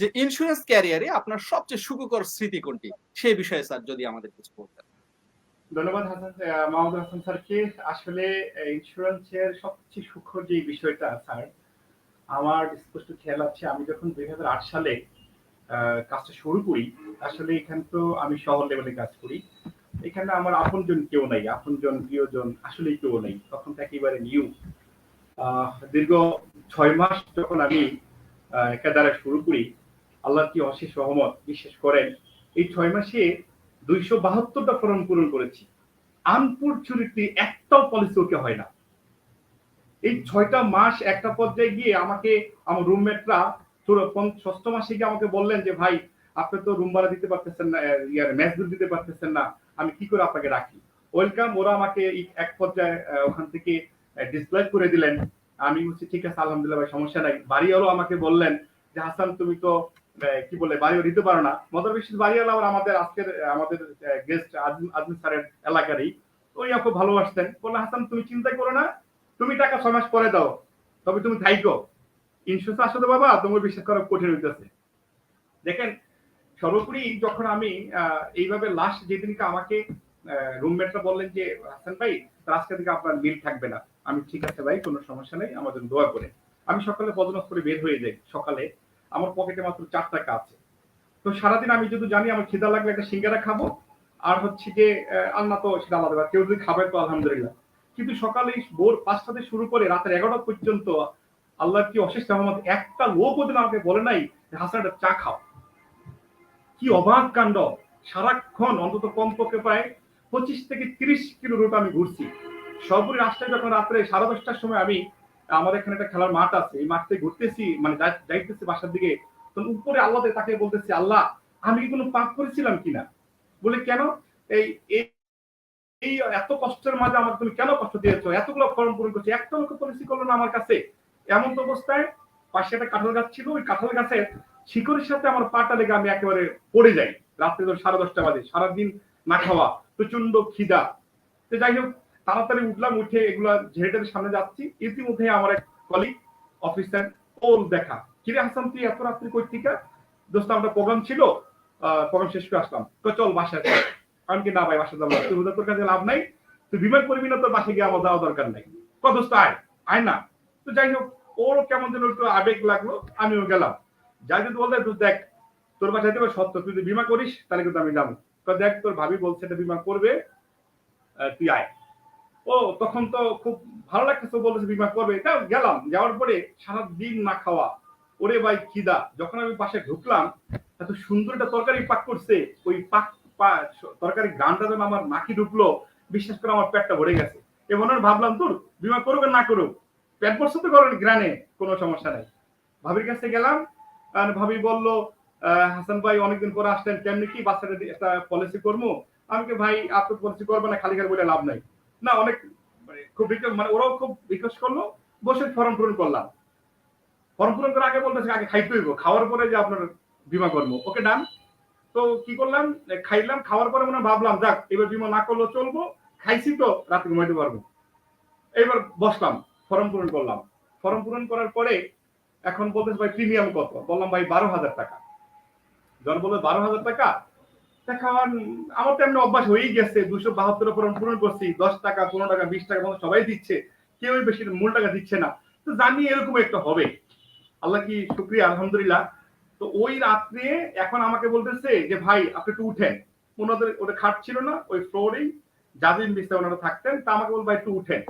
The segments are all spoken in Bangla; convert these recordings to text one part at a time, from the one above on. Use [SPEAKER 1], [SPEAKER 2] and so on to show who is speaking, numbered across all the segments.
[SPEAKER 1] যে ইন্স্যুরেন্স ক্যারিয়ারে আপনার সবচেয়ে সুখকর স্মৃতি কোনটি? সেই বিষয়ে স্যার যদি আমাদের কিছু বলতেন।
[SPEAKER 2] ধন্যবাদ হাসান আহ, হাসান স্যারকে। আসলে ইন্স্যুরেন্সের সবচেয়ে সূক্ষ্ম যে বিষয়টা স্যার আমার স্পষ্ট খেয়াল আছে আমি যখন দুই হাজার আট সালে কাজটা শুরু করি আসলে এখানে তো আমি শহর লেভেলে কাজ করি। এখানে আমার আপনজন কেউ নাই আপনজন প্রিয়জন আসলেই কেউ নেই। তখন তো একেবারে নিউ দীর্ঘ ছয় মাস যখন আমি আহ, একাধারে শুরু করি আল্লাহ কি অশেষ রহমত? বিশ্বাস করেন, এই ছয় মাসে দুইশো বাহাত্তরটা ফর্ম পূরণ করেছি। আনফরচুনেটলি একটাও পলিসি ওকে হয় না। এই ছয়টা মাস একটা পর্যায়ে গিয়ে আমাকে, আমার রুমমেটরা ষষ্ঠ মাসে গিয়ে আমাকে বললেন যে, ভাই, আপনি তো রুম ভাড়া দিতে পারতেছেন না ইয়ার ম্যাচ দিতে পারতেছেন না, আমি কি করে আপনাকে রাখি? ওয়েলকাম ওরা আমাকে এক পর্যায়ে ওখান থেকে ডিসপ্লাই করে দিলেন। আমি বলছি, ঠিক আছে, আলহামদুলিল্লাহ ভাই, সমস্যা নাই। বাড়িওয়ালাও আমাকে বললেন যে, হাসান, তুমি তো কি বলে বাড়িও দিতে পারো না। মজার বিশেষ বাড়িওয়ালা আবার আমাদের আজকের আমাদের গেস্ট আজমি স্যারের এলাকারই। ওই খুব ভালোবাসতেন। বলল হাসান, তুমি চিন্তা করো না। তুমি টাকা ছয় মাস পরে দাও। তবে তুমি থাইকো। ইন্স্যুরেন্স আসলে বাবা, তোমার বিশ্বাস করা কঠিন হইতেছে। দেখেন, সর্বোপরি যখন আমি এইভাবে লাস্ট যেদিনকে আমাকে রুমমেটরা বললেন যে, হাসান ভাই আজকে থেকে আপনার মিল থাকবে না। আমি, ঠিক আছে ভাই, কোনো সমস্যা নেই, আমাদের দোয়া করে। আমি সকালে বদনাস করে বের হয়ে যাই, সকালে। আমার পকেটে মাত্র চার টাকা আছে। তো সারাদিন আমি যদি জানি আমার খিদা লাগবে একটা সিঙ্গারা খাব, আর হচ্ছে যে আল্লাহ তো সেটা আলাদা। কেউ যদি খাবে তো আলহামদুলিল্লাহ। কিন্তু সকালে ভোর পাঁচটাতে শুরু করে রাতের এগারোটা পর্যন্ত আল্লাহ কি অশেষ রহমত, একটা লোক ওদিন আমাকে বলে নাই যে হাসান চা খাও। কি অবাক কাণ্ড। সারাক্ষণ অন্তত কমপক্ষে প্রায় পঁচিশ থেকে তিরিশ কিলো রুট আমি ঘুরছি। সর্বোপরি রাস্তায় যখন রাত্রে সাড়ে দশটার সময় আমি আমাদের এখানে একটা খেলার মাঠ আছে, এই মাঠে ঘুরতেছি মানে যাইতেছি বাসার দিকে। তখন উপরে আল্লাহ তাকে বলতেছি, আল্লাহ, আমি কি কোনো পাপ করেছিলাম কিনা? বলে, কেন? এই, এই- এত কষ্টের মাঝে আমাকে তুমি কেন কষ্ট দিয়েছ? এতগুলো ফর্ম পূরণ করছ? একটা লোক পলিসি করল না আমার কাছে? এমন তো অবস্থায় পাশে একটা কাঁঠাল গাছ ছিল, ওই কাঁঠাল গাছের শিকড়ের সাথে আমার পাটা লেগে আমি একেবারে পড়ে যাই। রাত্রে ধর সাড়ে দশটা বাজে, সারাদিন না খাওয়া প্রচণ্ড খিদা। তো যাই হোক তাড়াতাড়ি উঠলাম, উঠে এগুলা ঝেড়েটার সামনে যাচ্ছি। ইতিমধ্যে আমার এক কলিগ অফিসার ওল দেখা। কিরে হাসান, তুই এত রাত্রি কই থেকে দোস্ত আমরা প্রোগ্রাম ছিল প্রোগ্রাম শেষ করে আসলাম। চল বাসায়। আমি কি, না ভাই বাসা যাব তুই তোর কাছে লাভ নাই। তুই বিমান করবি না তোর বাসায় গিয়ে আমার যাওয়া দরকার নাই। কত দোস্ত, আয়। আয় না। তো যাই হোক, ওরও কেমন যেন একটু আবেগ লাগল, আমিও গেলাম। যাই যদি বলতে তুই দেখ, তোর বাসায় যাবে সত্য। তুই যদি বিমা করিস, তাহলে কিন্তু আমি যাব। দেখ, তোর ভাবি বলছে, এটা বিমা করবে। তুই আয়। ও, তখন তো খুব ভালো লাগতেছে, ও বলেছে বিমা করবে। তা গেলাম, যাওয়ার পরে সারা দিন না খাওয়া। ওরে ভাই, খিদা। যখন আমি পাশে ঢুকলাম, এত সুন্দর একটা তরকারি পাক করছে। ওই পাক তরকারি গানটা যেন আমার নাকি ঢুকলো, বিশ্বাস করে আমার পেটটা ভরে গেছে। আর ভাবলাম তোর বিমা করুক না করুক। পেট বসে তো করেন গ্রানে কোনো সমস্যা নাই। ভাবির কাছে গেলাম, আর ভাবি বলল হাসান ভাই অনেকদিন পরে আসলেন, কেমনি কি বাচ্চাটা একটা পলিসি করব? আমি কি ভাই আপনি পলিসি করবে না, খালি খালি বলে লাভ নাই। না, অনেক মানে খুব মানে ওরাও খুব রিকোয়েস্ট করল, বসে ফর্ম পূরণ করলাম। ফর্ম পূরণ করার আগে বলতেছে, আগে খাইতে হইব। খাওয়ার পরে যে আপনার বিমা করব। ওকে, ডান। তো কি করলাম? খাইলাম, খাওয়ার পরে মনে ভাবলাম, যাক, এবার বিমা না করলেও চলবো। খাইছি তো, রাতে ঘুমাইতে পারব। এবার বসলাম, ফর্ম পূরণ করলাম। ফর্ম পূরণ করার পরে এখন বলতেছে, ভাই প্রিমিয়াম কত? বললাম, ভাই, বারো হাজার টাকা। জন বলল, বারো হাজার টাকা? এখন আমার তো এমনি অভ্যাস হয়েই গেছে দুশো বাহাত্তর পূরণ করছি, দশ টাকা, পনেরো টাকা, বিশ টাকা সবাই দিচ্ছে, কেউই বেশি মূল টাকা দিচ্ছে না। তো জানি এরকম একটা হবে। আল্লাহ কি আলহামদুলিল্লাহ। তো ওই রাত্রে এখন আমাকে বলতেছে যে, ভাই, আপনি একটু উঠেন। ওনাদের ওটা খাট ছিল না, ওই ফ্লোরেই জাজিম বিস্তার ওনারা থাকতেন, তা আমাকে বলব একটু উঠেন।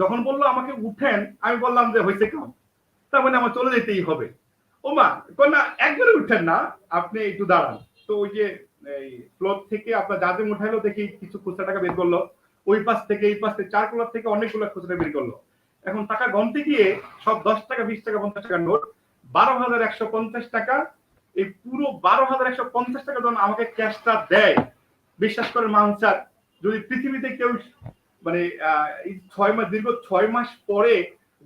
[SPEAKER 2] যখন বলল আমাকে উঠেন, আমি বললাম যে, হয়েছে কেমন তার মানে আমার চলে যেতেই হবে। ও মা না একবারে উঠেন না, আপনি একটু দাঁড়ান। তো ওই যে এই ফ্লোর থেকে আপনার জাজিম উঠাইলো দেখি কিছু খুচরা টাকা বের করল। ওই পাশ থেকে, এই পাশ থেকে, চার কোলার থেকে অনেকগুলো খুচরা বের করল। এখন টাকা গনতে গিয়ে সব দশ টাকা, বিশ টাকা, পঞ্চাশ টাকার নোট, বারো হাজার একশো পঞ্চাশ টাকা, এই পুরো বারো হাজার একশো পঞ্চাশ টাকা যখন আমাকে ক্যাশটা দেয়, বিশ্বাস করে মানুষ যদি পৃথিবীতে কেউ মানে ছয় মাস, দীর্ঘ ছয় মাস পরে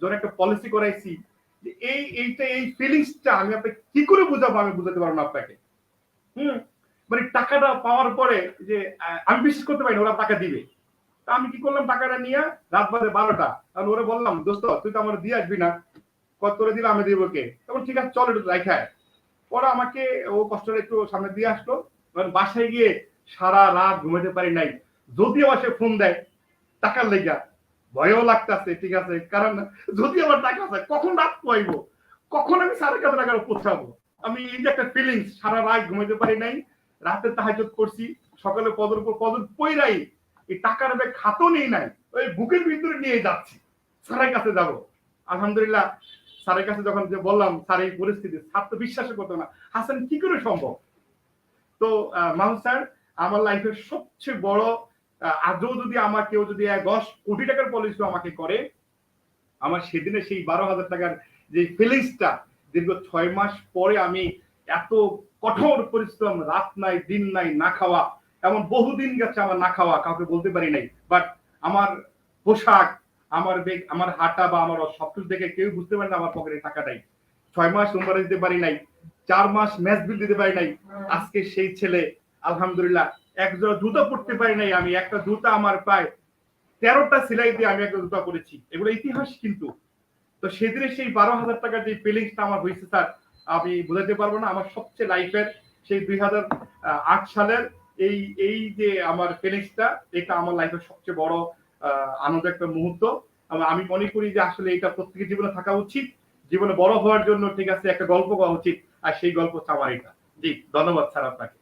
[SPEAKER 2] যখন একটা পলিসি করাইছি এই, এইটা, এই ফিলিংসটা আমি আপনাকে কি করে বুঝাবো? আমি বুঝাতে পারব না আপনাকে। হুম? মানে টাকাটা পাওয়ার পরে যে আমি বিশ্বাস করতে পারিনি ওরা টাকা দিবে। তা আমি কি করলাম? টাকাটা নিয়ে রাত বাজে বারোটা। তাহলে ওরা বললাম, দোস্ত, তুই তো আমার দিয়ে আসবি না। কত করে দিলে আমি দিব কে? তখন ঠিক আছে, চল একটু দেখায় ওরা আমাকে ও কষ্টটা একটু সামনে দিয়ে আসলো। এবার বাসায় গিয়ে সারা রাত ঘুমাতে পারি নাই। যদি আমার সে ফোন দেয় টাকার লেগা, ভয়ও লাগতেছে, ঠিক আছে? কারণ যদি আমার টাকা আছে, কখন রাত পাইব কখন আমি সাড়ে কাছে টাকা পৌঁছাবো আমি এই যে একটা ফিলিংস সারা রাত ঘুমাতে পারি নাই। রাতে তাহাজত করছি, সকালে উপর পদর পইরাই এই টাকার ব্যাগ খাতও নেই নাই, ওই বুকের ভিতরে নিয়ে যাচ্ছি, স্যারের কাছে যাব। আলহামদুলিল্লাহ, স্যারের কাছে যখন যে বললাম, স্যার এই পরিস্থিতি, স্যার তো বিশ্বাস করতো না, হাসান কি করে সম্ভব? তো মাহমুদ স্যার, আমার লাইফের সবচেয়ে বড় আজও যদি আমার কেউ যদি এক দশ কোটি টাকার পলিসি আমাকে করে, আমার সেদিনে সেই বারো হাজার টাকার যে ফিলিংসটা দীর্ঘ ছয় মাস পরে আমি এত কঠোর পরিশ্রম, রাত নাই, দিন নাই, না খাওয়া, এমন বহুদিন গেছে আমার না খাওয়া, কাউকে বলতে পারি নাই। বাট আমার পোশাক, আমার বেগ আমার হাঁটা বা আমার সবকিছু দেখে কেউ বুঝতে পারে না আমার পকেটে টাকা নাই ছয় মাস উমরা দিতে পারি নাই, চার মাস ম্যাচ বিল দিতে পারি নাই। আজকে সেই ছেলে, আলহামদুলিল্লাহ এক জোড়া জুতো পড়তে পারি নাই আমি, একটা জুতা আমার প্রায় তেরোটা সেলাই দিয়ে আমি একটা জুতা পরেছি। এগুলো ইতিহাস কিন্তু। তো সেদিনে সেই বারো হাজার টাকার যে ফিলিংসটা আমার হয়েছে, স্যার আমি বোঝাতে পারব না, আমার সবচেয়ে লাইফের সেই দুই হাজার আট সালের এই এই যে আমার ফিলিংসটা এটা আমার লাইফের সবচেয়ে বড় আনন্দ একটা মুহূর্ত। আমি মনে করি যে আসলে এটা প্রত্যেকের জীবনে থাকা উচিত। জীবনে বড় হওয়ার জন্য ঠিক আছে, একটা গল্প করা উচিত, আর সেই গল্প হচ্ছে আমার এটা। জি, ধন্যবাদ স্যার আপনাকে।